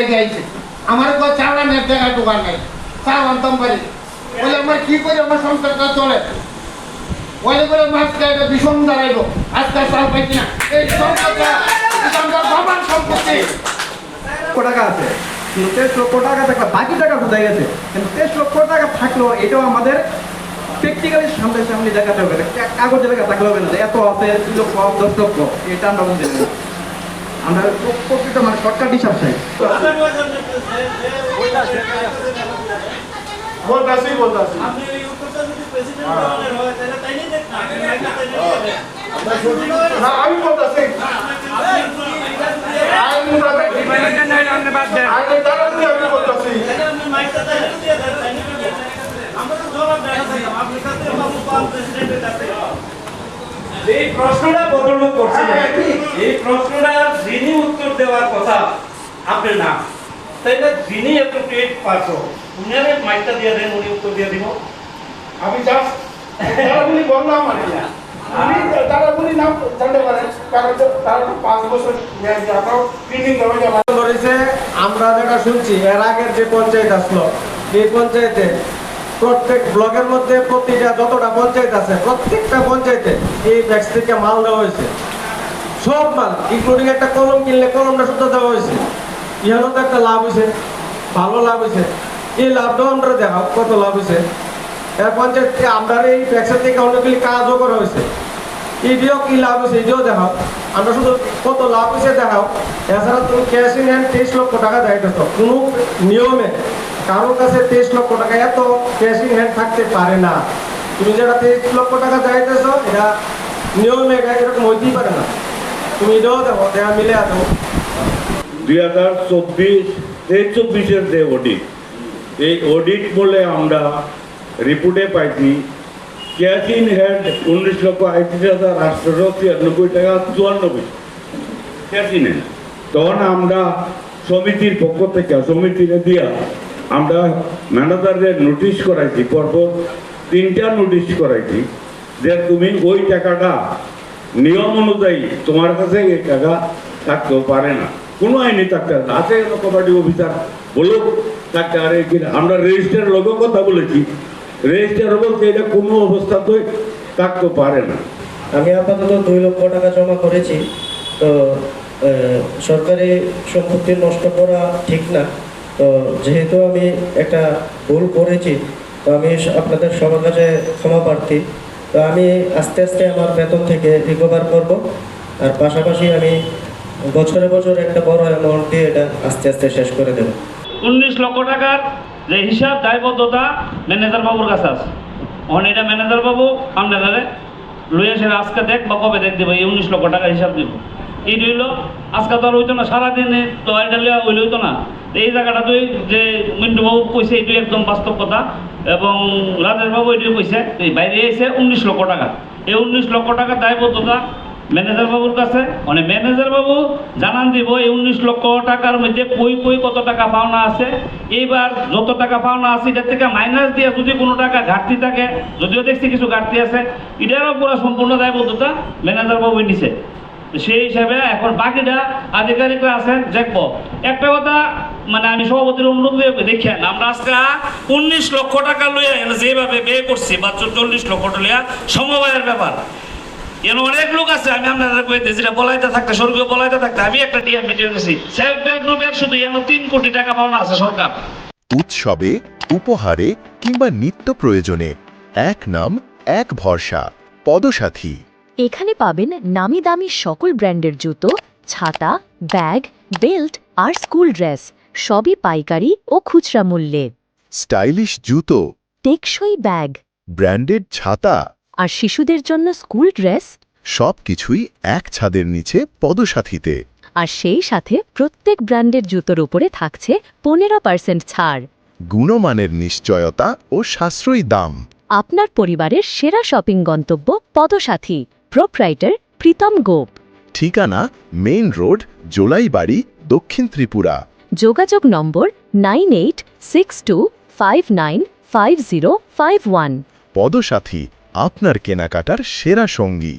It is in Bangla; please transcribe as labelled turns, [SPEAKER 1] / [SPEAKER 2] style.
[SPEAKER 1] লেগে আইছে আমার দোকান নাই। পারি বলে আমার কি করে আমার সংসারটা চলে? বলে ভীষণ দাঁড়াইব। চাল পাইছি না। এই সংসারটা বাবার সম্পত্তি।
[SPEAKER 2] টাকা আছে? তেইশ লক্ষ টাকা থাকলে বাকি টাকা কোথায় গেছে? কিন্তু তেইশ লক্ষ টাকা এটাও আমাদের প্র্যাকটিক্যালি সামনে সামনে দেখাতে হবে কাগজে লেখা থাকলে হবে না এত আছে দুই লক্ষ দশ লক্ষ, এটা আমরা। আমরা প্রত্যেকটা মানে শর্টকাট হিসাব চাই।
[SPEAKER 1] বলতাছি বলতাছি।
[SPEAKER 3] আপনি এই উত্তরটা যদি প্রেসিডেন্ট লেভেলের হয় তাহলে তাই নিয়ে।
[SPEAKER 1] না আমি বলতাছি।
[SPEAKER 3] কাছে।
[SPEAKER 4] এই প্রশ্নটা বদলুক করছিলেন এই প্রশ্নটা যিনি উত্তর দেওয়ার কথা আপনি না। তাই না যিনি অ্যাপ্রোপ্রিয়েট পারসন উনারে মাইকটা দিয়ে দেন উনি উত্তর দিয়ে দিব।
[SPEAKER 1] আমি জাস্ট বলি বললাম আর কি আমি তারা বলি নাম জানতে পারেন কারণ তারা পাঁচ বছর মেয়াদি ট্রেনিং দেওয়া
[SPEAKER 5] আমরা যেটা শুনছি এর আগের যে পঞ্চায়েত আসলো এই পঞ্চায়েতে প্রত্যেক ব্লকের মধ্যে প্রতিটা যতটা পঞ্চায়েত আছে প্রত্যেকটা পঞ্চায়েতে এই ট্যাক্স থেকে মাল দেওয়া হয়েছে। সব মাল ইনক্লুডিং একটা কলম কিনলে কলমটা শুদ্ধ দেওয়া হয়েছে। ইহারও তো একটা লাভ হয়েছে, ভালো লাভ হয়েছে। এই লাভটাও আমরা দেখাও, কত লাভ হয়েছে। এর পঞ্চায়েতকে আমরা এই ট্যাক্সের থেকে অনেকগুলি কাজও করা হয়েছে। এটিও কি লাভ হয়েছে এটিও দেখাও। আমরা শুধু কত লাভ হয়েছে দেখাও। এছাড়া তুমি ক্যাশ ইন হ্যান্ড তেইশ লক্ষ টাকা দেখাইতেছ কোনো নিয়মে কারোর কাছে তেইশ লক্ষ টাকা এত ক্যাশ ইন হ্যান্ড থাকতে পারে না। তুমি যেটা তেইশ লক্ষ টাকা দেখাইতেছ এটা নিয়মে এটা এরকম হইতেই পারে না। তুমি এটাও দেখো দেখা মিলে দেবো
[SPEAKER 6] দুই হাজার চব্বিশ তেইশ চব্বিশের যে অডিট এই অডিট বলে আমরা রিপোর্টে পাইছি ক্যাশ ইন হ্যান্ড উনিশ লক্ষ আটত্রিশ হাজার আটশো ছিয়ানব্বই টাকা চুয়ান্ন পয়সা ক্যাশ ইন তখন আমরা সমিতির পক্ষ থেকে, সমিতিরে দিয়া আমরা ম্যানেজারদের নোটিশ করাইছি, পরপর তিনটা নোটিশ করাইছি যে তুমি ওই টাকাটা নিয়ম অনুযায়ী তোমার কাছে এই টাকা থাকতেও পারে না। কোনো আইনি থাকতে পারে। আছে কমিটি অফিসার বলুক, থাকতে কিনা আমরা রেজিস্টার লোকের কথা বলেছি। রেজিস্টার বলতে এটা কোনো অবস্থাতেই থাকতে পারে না।
[SPEAKER 7] আমি আপাতত দুই লক্ষ টাকা জমা করেছি। তো সরকারি সম্পত্তি নষ্ট করা ঠিক না। তো, যেহেতু আমি একটা ভুল করেছি, তো আমি আপনাদের সবার কাছে ক্ষমা প্রার্থী। তো আমি আস্তে আস্তে আমার বেতন থেকে রিকভার করব। আর পাশাপাশি আমি বছরে বছর একটা বড় অ্যামাউন্ট দিয়ে এটা আস্তে আস্তে শেষ করে দেব।
[SPEAKER 4] উনিশ লক্ষ টাকার যে হিসাব দায়বদ্ধতা ম্যানেজার বাবুর কাছে আছে। অন এটা ম্যানেজার বাবু আপনারা লইয়া সেটা আজকে দেখ বা কবে দেখ দেবো, এই উনিশ লক্ষ টাকা হিসাব দিব। এই রইল? আজকে তো আর হইতো না, সারাদিনে তো এটা লিয়া হইলে হইতো না। এই জায়গাটা তুই যে মিন্টু বাবু কইছে এটি একদম বাস্তব কথা। এবং রাজেশ বাবু এটি কইছে এই বাইরে এসে উনিশ লক্ষ টাকা। এই উনিশ লক্ষ টাকা দায়বদ্ধতা ম্যানেজার বাবুর কাছে। মানে ম্যানেজার বাবু জানান দিব, এই উনিশ লক্ষ টাকার মধ্যে কই কই কত টাকা পাওনা আছে। এইবার যত টাকা পাওনা আছে, এটার থেকে মাইনাস দিয়ে যদি কোনো টাকা ঘাটতি থাকে, যদিও দেখছি কিছু ঘাটতি আছে, এটারও পুরো সম্পূর্ণ দায়বদ্ধতা ম্যানেজার বাবু নিছে। সেই হিসাবে এখন বাকিটা আধিকারিকরা আছেন দেখব। একটা কথা মানে আমি সভাপতির অনুরোধ দেখেন, আমরা আজকে উনিশ লক্ষ টাকা লইয়া যেভাবে ব্যয় করছি বা চল্লিশ লক্ষ টাকা লইয়া সমবায়ের ব্যাপার। এর অনেক লোক আছে, আমি আপনারা যেটা বলাইতে থাকতে, স্বর্গীয় বলাইতে থাকতে, আমি একটা টিয়া মিটিয়ে গেছি সেলফ হেল্প গ্রুপের শুধু এন তিন কোটি টাকা পাওনা আছে সরকার।
[SPEAKER 8] উৎসবে, উপহারে কিংবা নিত্য প্রয়োজনে এক নাম, এক ভরসা, পদসাথী।
[SPEAKER 9] এখানে পাবেন নামি দামি সকল ব্র্যান্ডের জুতো ছাতা ব্যাগ বেল্ট আর স্কুল ড্রেস সবই পাইকারি ও খুচরা মূল্যে।
[SPEAKER 8] স্টাইলিশ জুতো
[SPEAKER 9] টেকসই ব্যাগ
[SPEAKER 8] ব্র্যান্ডেড ছাতা
[SPEAKER 9] আর শিশুদের জন্য স্কুল ড্রেস
[SPEAKER 8] সবকিছুই এক ছাদের নিচে পদসাথীতে।
[SPEAKER 9] আর সেই সাথে প্রত্যেক ব্র্যান্ডের জুতোর উপরে থাকছে পনেরো পার্সেন্ট ছাড়।
[SPEAKER 8] গুণমানের নিশ্চয়তা ও সাশ্রয়ী দাম।
[SPEAKER 9] আপনার পরিবারের সেরা শপিং গন্তব্য পদসাথী। প্রোপ্রাইটার প্রীতম গোপ।
[SPEAKER 8] ঠিকানা মেইন রোড জোলাইবাড়ি দক্ষিণ ত্রিপুরা।
[SPEAKER 9] যোগাযোগ number nine eight six two five nine five zero five one.
[SPEAKER 8] Padasathi আপনার কেনাকাটার সেরা সঙ্গী।